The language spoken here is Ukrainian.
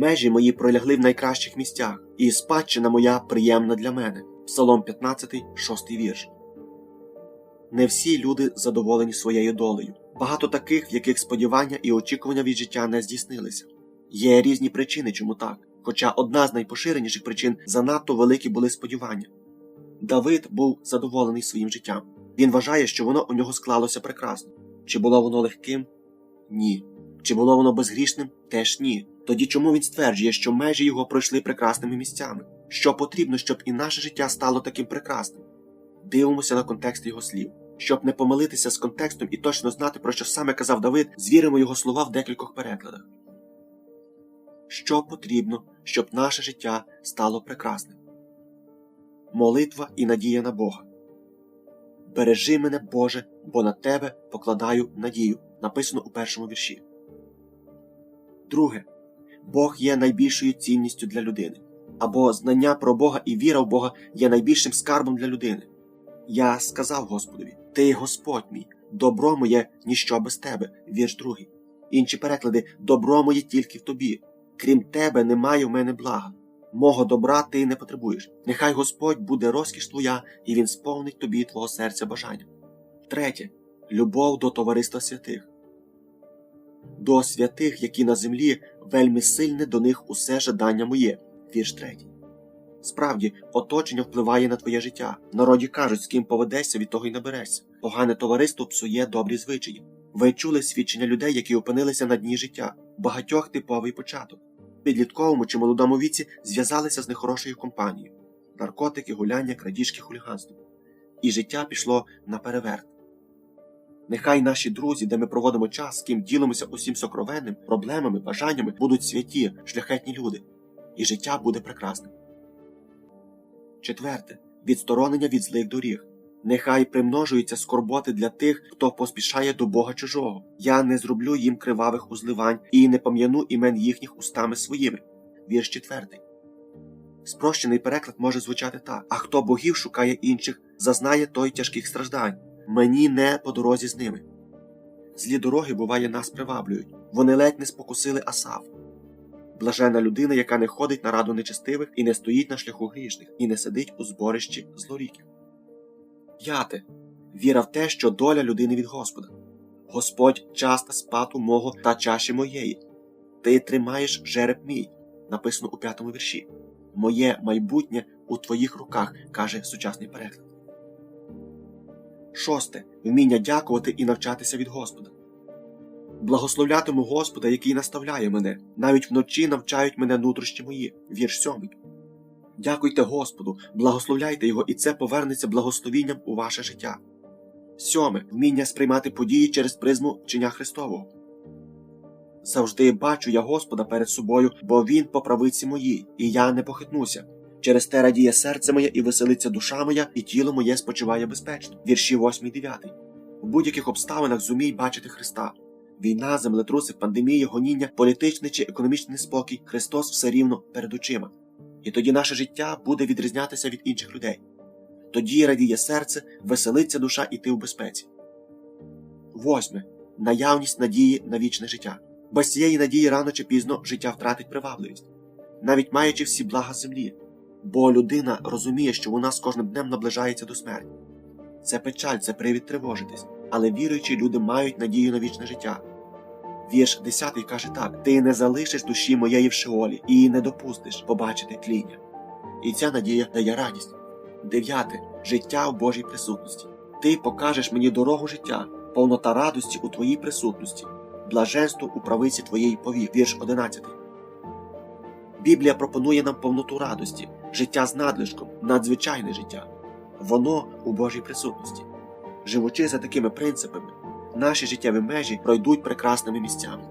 Межі мої пролягли в найкращих місцях, і спадщина моя приємна для мене. Псалом 15, 6 вірш. Не всі люди задоволені своєю долею. Багато таких, в яких сподівання і очікування від життя не здійснилися. Є різні причини, чому так. Хоча одна з найпоширеніших причин занадто великі були сподівання. Давид був задоволений своїм життям. Він вважає, що воно у нього склалося прекрасно. Чи було воно легким? Ні. Чи було воно безгрішним? Теж ні. Тоді чому він стверджує, що межі його пройшли прекрасними місцями? Що потрібно, щоб і наше життя стало таким прекрасним? Дивимося на контекст його слів. Щоб не помилитися з контекстом і точно знати, про що саме казав Давид, звіримо його слова в декількох перекладах. Що потрібно, щоб наше життя стало прекрасним? Молитва і надія на Бога. Бережи мене, Боже, бо на тебе покладаю надію. Написано у першому вірші. Друге. Бог є найбільшою цінністю для людини. Або знання про Бога і віра в Бога є найбільшим скарбом для людини. Я сказав Господові: Ти Господь мій, добро моє ніщо без тебе, вірш другий. Інші переклади добро моє тільки в тобі. Крім тебе немає в мене блага. Мого добра ти не потребуєш. Нехай Господь буде розкіш твоя, і він сповнить тобі твого серця бажання. Третє любов до товариства святих. До святих, які на землі, вельми сильне до них усе жадання моє. Вірш третій. Справді, оточення впливає на твоє життя. Народі кажуть, з ким поведешся, від того й наберешся. Погане товариство псує добрі звичаї. Ви чули свідчення людей, які опинилися на дні життя, багатьох типовий початок. Підлітковому чи молодому віці зв'язалися з нехорошою компанією наркотики, гуляння, крадіжки, хуліганство. І життя пішло на переверт. Нехай наші друзі, де ми проводимо час, з ким ділимося усім сокровенним, проблемами, бажаннями, будуть святі, шляхетні люди, і життя буде прекрасним. Четверте відсторонення від злих доріг. Нехай примножуються скорботи для тих, хто поспішає до Бога чужого. Я не зроблю їм кривавих узливань і не пом'яну імен їхніх устами своїми. Вірш четвертий. Спрощений переклад може звучати так: а хто богів шукає інших, зазнає той тяжких страждань. Мені не по дорозі з ними. Злі дороги, буває, нас приваблюють. Вони ледь не спокусили Асав. Блажена людина, яка не ходить на раду нечестивих і не стоїть на шляху грішних, і не сидить у зборищі злоріків. П'яте. Віра в те, що доля людини від Господа. Господь часто спату мого та чаші моєї. Ти тримаєш жереб мій, написано у п'ятому вірші. Моє майбутнє у твоїх руках, каже сучасний переклад. Шосте. Вміння дякувати і навчатися від Господа. Благословлятиму Господа, який наставляє мене, навіть вночі навчають мене нутрощі мої. Вірш сьомий. Дякуйте Господу, благословляйте Його, і це повернеться благословінням у ваше життя. Сьоме вміння сприймати події через призму вчення Христового. Завжди бачу я Господа перед собою, бо Він по правиці моїй, і я не похитнуся. Через те радіє серце моє і веселиться душа моя, і тіло моє спочиває безпечно. Вірші 8 9. У будь-яких обставинах зумій бачити Христа. Війна, землетруси, пандемія, гоніння, політичний чи економічний спокій, Христос все рівно перед очима. І тоді наше життя буде відрізнятися від інших людей. Тоді радіє серце, веселиться душа і ти в безпеці. Восьме. Наявність надії на вічне життя. Без цієї надії рано чи пізно життя втратить привабливість, навіть маючи всі блага землі. Бо людина розуміє, що вона з кожним днем наближається до смерті. Це печаль, це привід тривожитись, але віруючі люди мають надію на вічне життя. Вірш 10 каже так: Ти не залишиш душі моєї в Шеолі і не допустиш побачити тління. І ця надія дає радість. Дев'яте життя в Божій присутності. Ти покажеш мені дорогу життя, повнота радості у твоїй присутності, блаженство у правиці твоєї повік. Вірш 11. Біблія пропонує нам повноту радості, життя з надлишком, надзвичайне життя. Воно у Божій присутності. Живучи за такими принципами, наші життєві межі пройдуть прекрасними місцями.